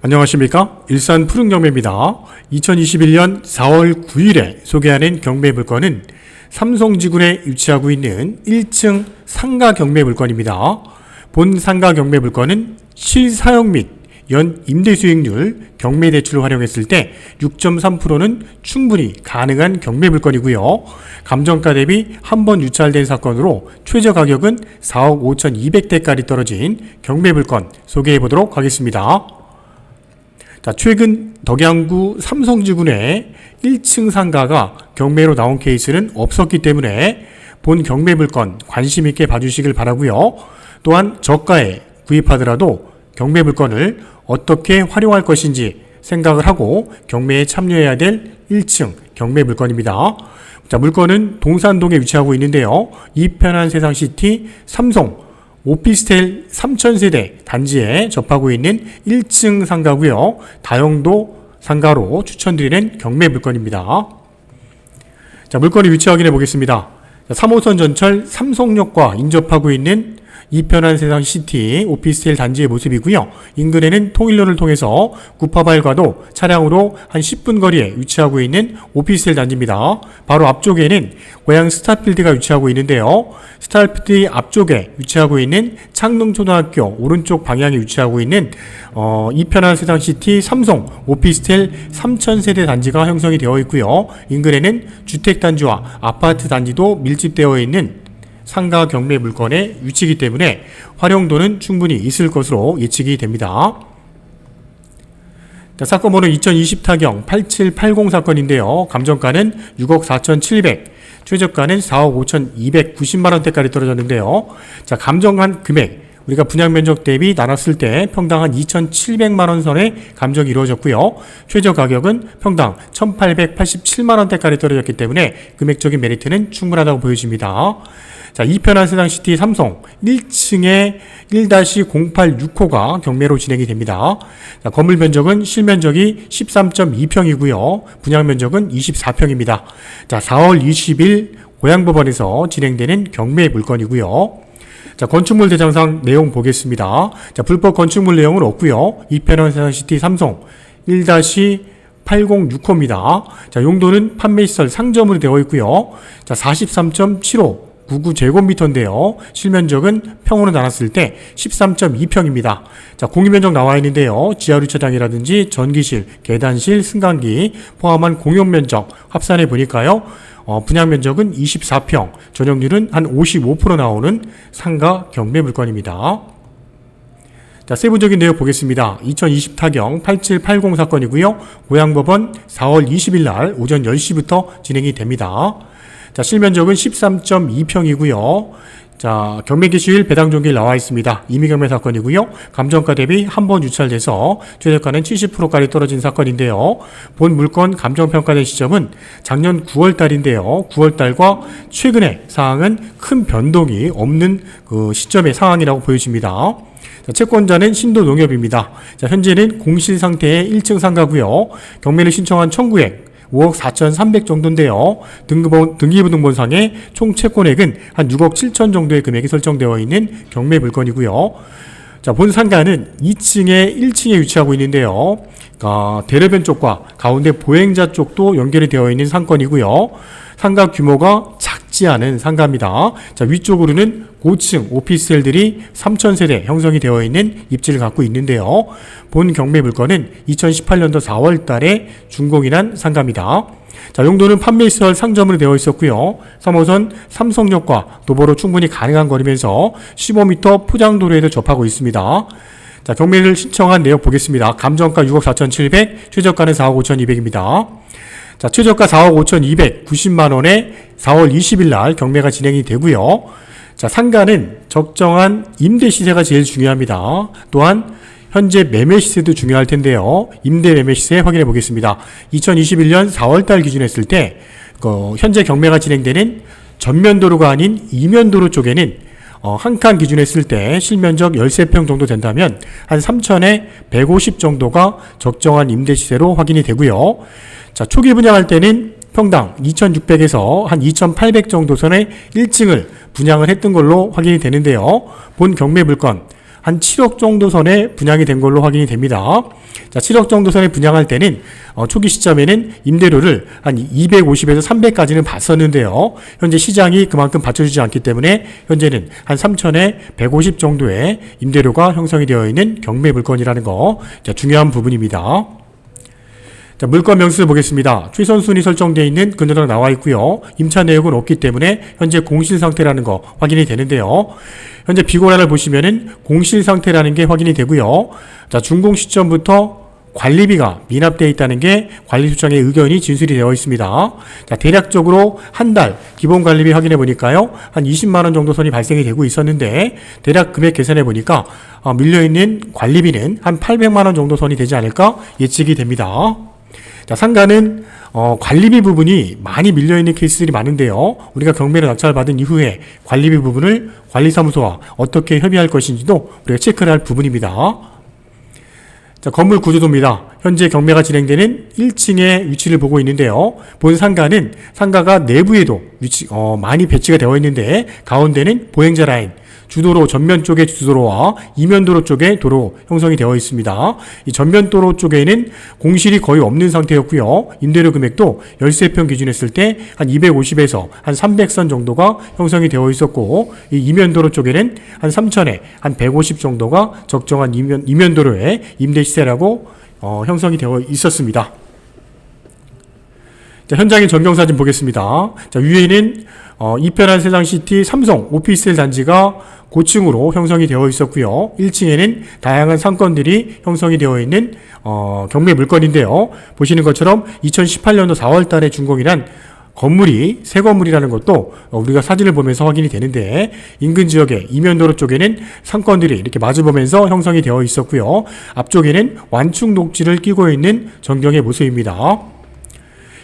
안녕하십니까? 일산 푸른 경매입니다. 2021년 4월 9일에 소개하는 경매 물건은 삼성지구에 위치하고 있는 1층 상가 경매 물건입니다. 본 상가 경매 물건은 실사용 및 연 임대 수익률 경매 대출을 활용했을 때 6.3%는 충분히 가능한 경매 물건이고요. 감정가 대비 한 번 유찰된 사건으로 최저 가격은 4억 5,200대까지 떨어진 경매 물건 소개해 보도록 하겠습니다. 자, 최근 덕양구 삼성지구내 1층 상가가 경매로 나온 케이스는 없었기 때문에 본 경매 물건 관심 있게 봐주시길 바라고요. 또한 저가에 구입하더라도 경매 물건을 어떻게 활용할 것인지 생각을 하고 경매에 참여해야 될 1층 경매 물건입니다. 자, 물건은 동산동에 위치하고 있는데요. 이 편한 세상 시티 삼성 오피스텔 3,000세대 단지에 접하고 있는 1층 상가고요. 다용도 상가로 추천드리는 경매 물건입니다. 자, 물건의 위치 확인해 보겠습니다. 자, 3호선 전철 삼성역과 인접하고 있는 이 편한 세상 시티 오피스텔 단지의 모습이고요. 인근에는 통일로를 통해서 구파발과도 차량으로 한 10분 거리에 위치하고 있는 오피스텔 단지입니다. 바로 앞쪽에는 고양 스타필드가 위치하고 있는데요. 스타필드 앞쪽에 위치하고 있는 창릉초등학교 오른쪽 방향에 위치하고 있는 어, 이 편한 세상 시티 삼성 오피스텔 3,000세대 단지가 형성이 되어 있고요. 인근에는 주택 단지와 아파트 단지도 밀집되어 있는 상가 경매 물건의 위치이기 때문에 활용도는 충분히 있을 것으로 예측이 됩니다. 자, 사건 번호 2020 타경 8780 사건인데요. 감정가는 6억 4,700, 최저가는 4억 5,290만 원대까지 떨어졌는데요. 자, 감정한 금액 우리가 분양 면적 대비 나눴을 때 평당 한 2,700만 원 선의 감정이 이루어졌고요. 최저 가격은 평당 1,887만 원대까지 떨어졌기 때문에 금액적인 메리트는 충분하다고 보여집니다. 자, 이편한 세상시티 삼성 1층에 1-0865가 경매로 진행이 됩니다. 자, 건물 면적은 실면적이 13.2평이고요. 분양 면적은 24평입니다. 자, 4월 20일 고양법원에서 진행되는 경매 물건이고요. 자, 건축물 대장상 내용 보겠습니다. 자, 불법 건축물 내용은 없고요. 이편원 세상시티 삼성 1-8065입니다. 자, 용도는 판매시설 상점으로 되어 있고요. 자, 43.75 99제곱미터인데요. 실면적은 평으로 나눴을 때 13.2평입니다. 자, 공유면적 나와 있는데요. 지하 주차장이라든지 전기실, 계단실, 승강기 포함한 공용면적 합산해 보니까요. 어, 분양 면적은 24평, 전용률은 한 55% 나오는 상가 경매 물건입니다. 자, 세부적인 내용 보겠습니다. 2020 타경 8780 사건이고요. 고양법원 4월 20일 날 오전 10시부터 진행이 됩니다. 자, 실면적은 13.2평이고요. 자, 경매기수일 배당종기 나와 있습니다. 이미경매 사건이고요. 감정가 대비 한 번 유찰돼서 최저가는 70%까지 떨어진 사건인데요. 본 물건 감정평가된 시점은 작년 9월 달인데요. 9월 달과 최근의 사항은 큰 변동이 없는 그 시점의 상황이라고 보여집니다. 자, 채권자는 신도농협입니다. 자, 현재는 공실 상태의 1층 상가고요. 경매를 신청한 청구액 5억 4,300 정도인데요. 등급, 등기부등본상의 총 채권액은 한 6억 7천 정도의 금액이 설정되어 있는 경매 물건이고요. 자, 본 상가는 2층에 1층에 위치하고 있는데요. 아, 대로변 쪽과 가운데 보행자 쪽도 연결이 되어 있는 상권이고요. 상가 규모가 작 지 않은 상가입니다. 자, 위쪽으로는 고층 오피스텔들이 3,000세대 형성이 되어 있는 입지를 갖고 있는데요. 본 경매 물건은 2018년도 4월 달에 준공이난 상가입니다. 자, 용도는 판매시설 상점으로 되어 있었고요. 3호선 삼성역과 도보로 충분히 가능한 거리면서 15m 포장도로에도 접하고 있습니다. 자, 경매를 신청한 내역 보겠습니다. 감정가 6억 4,700, 최저가는 4억 5,200입니다. 자, 최저가 4억 5,290만 원에 4월 20일 날 경매가 진행이 되고요. 자, 상가는 적정한 임대 시세가 제일 중요합니다. 또한 현재 매매 시세도 중요할 텐데요. 임대 매매 시세 확인해 보겠습니다. 2021년 4월 달 기준 했을 때, 그 현재 경매가 진행되는 전면도로가 아닌 이면도로 쪽에는 어, 한 칸 기준 했을 때 실면적 13평 정도 된다면 한 3천에 150 정도가 적정한 임대 시세로 확인이 되고요. 자, 초기 분양할 때는 평당 2,600에서 한 2,800 정도 선의 1층을 분양을 했던 걸로 확인이 되는데요. 본 경매 물건 한 7억 정도 선에 분양이 된 걸로 확인이 됩니다. 자, 7억 정도 선에 분양할 때는 어, 초기 시점에는 임대료를 한 250에서 300까지는 봤었는데요. 현재 시장이 그만큼 받쳐주지 않기 때문에 현재는 한 3천에 150 정도의 임대료가 형성이 되어 있는 경매 물건이라는 거 자, 중요한 부분입니다. 자, 물건 명수를 보겠습니다. 최선순위 설정되어 있는 근저당 나와 있고요. 임차 내역은 없기 때문에 현재 공실 상태라는 거 확인이 되는데요. 현재 비고란을 보시면은 공실 상태라는 게 확인이 되고요. 자, 준공 시점부터 관리비가 미납되어 있다는 게 관리소장의 의견이 진술이 되어 있습니다. 자, 대략적으로 한 달 기본 관리비 확인해 보니까요. 한 20만 원 정도 선이 발생이 되고 있었는데 대략 금액 계산해 보니까 어, 밀려 있는 관리비는 한 800만 원 정도 선이 되지 않을까 예측이 됩니다. 자, 상가는 어, 관리비 부분이 많이 밀려있는 케이스들이 많은데요. 우리가 경매를 낙찰 받은 이후에 관리비 부분을 관리사무소와 어떻게 협의할 것인지도 우리가 체크를 할 부분입니다. 자, 건물 구조도입니다. 현재 경매가 진행되는 1층의 위치를 보고 있는데요. 본 상가는 상가가 내부에도 위치, 어, 많이 배치가 되어 있는데 가운데는 보행자 라인, 주도로 전면 쪽에 주도로와 이면 도로 쪽에 도로 형성이 되어 있습니다. 이 전면 도로 쪽에는 공실이 거의 없는 상태였고요. 임대료 금액도 열세평 기준했을 때 한 250에서 한 300선 정도가 형성이 되어 있었고 이 이면 도로 쪽에는 한 3천에 한 150 정도가 적정한 이면, 이면 도로의 임대 시세라고 어, 형성이 되어 있었습니다. 자, 현장의 전경 사진 보겠습니다. 자, 위에는 어, 이편한 세상시티 삼성 오피스텔 단지가 고층으로 형성이 되어 있었고요. 1층에는 다양한 상권들이 형성이 되어 있는 어, 경매 물건인데요. 보시는 것처럼 2018년도 4월 달에 준공이란 건물이 새 건물이라는 것도 우리가 사진을 보면서 확인이 되는데 인근 지역의 이면도로 쪽에는 상권들이 이렇게 마주보면서 형성이 되어 있었고요. 앞쪽에는 완충 녹지를 끼고 있는 전경의 모습입니다.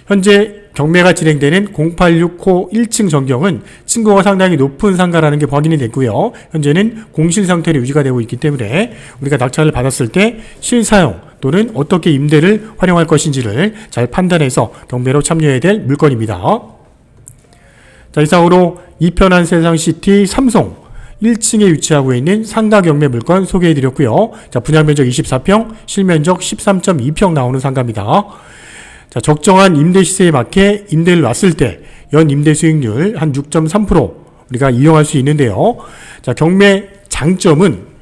현재 경매가 진행되는 086호 1층 전경은 층고가 상당히 높은 상가라는 게 확인이 됐고요. 현재는 공실 상태로 유지가 되고 있기 때문에 우리가 낙찰을 받았을 때 실사용 또는 어떻게 임대를 활용할 것인지를 잘 판단해서 경매로 참여해야 될 물건입니다. 자, 이상으로 이편한 세상 시티 삼성 1층에 위치하고 있는 상가 경매 물건 소개해 드렸고요. 자, 분양 면적 24평, 실면적 13.2평 나오는 상가입니다. 자, 적정한 임대 시세에 맞게 임대를 놨을 때 연 임대 수익률 한 6.3% 우리가 이용할 수 있는데요. 자, 경매 장점은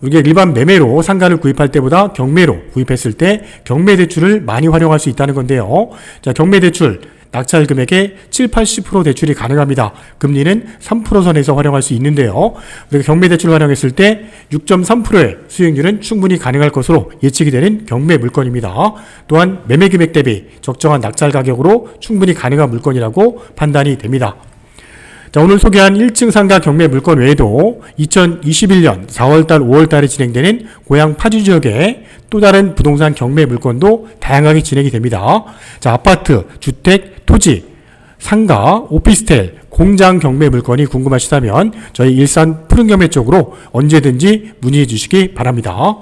우리가 일반 매매로 상가를 구입할 때보다 경매로 구입했을 때 경매 대출을 많이 활용할 수 있다는 건데요. 자, 경매 대출 낙찰 금액의 7, 80% 대출이 가능합니다. 금리는 3% 선에서 활용할 수 있는데요. 우리가 경매 대출을 활용했을 때 6.3%의 수익률은 충분히 가능할 것으로 예측이 되는 경매 물건입니다. 또한 매매 금액 대비 적정한 낙찰 가격으로 충분히 가능한 물건이라고 판단이 됩니다. 자, 오늘 소개한 1층 상가 경매 물건 외에도 2021년 4월달, 5월달에 진행되는 고향 파주 지역의 또 다른 부동산 경매 물건도 다양하게 진행이 됩니다. 자, 아파트, 주택, 토지, 상가, 오피스텔, 공장 경매 물건이 궁금하시다면 저희 일산 푸른 경매 쪽으로 언제든지 문의해 주시기 바랍니다.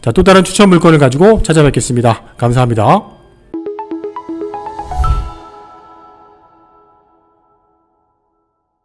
자, 또 다른 추천 물건을 가지고 찾아뵙겠습니다. 감사합니다.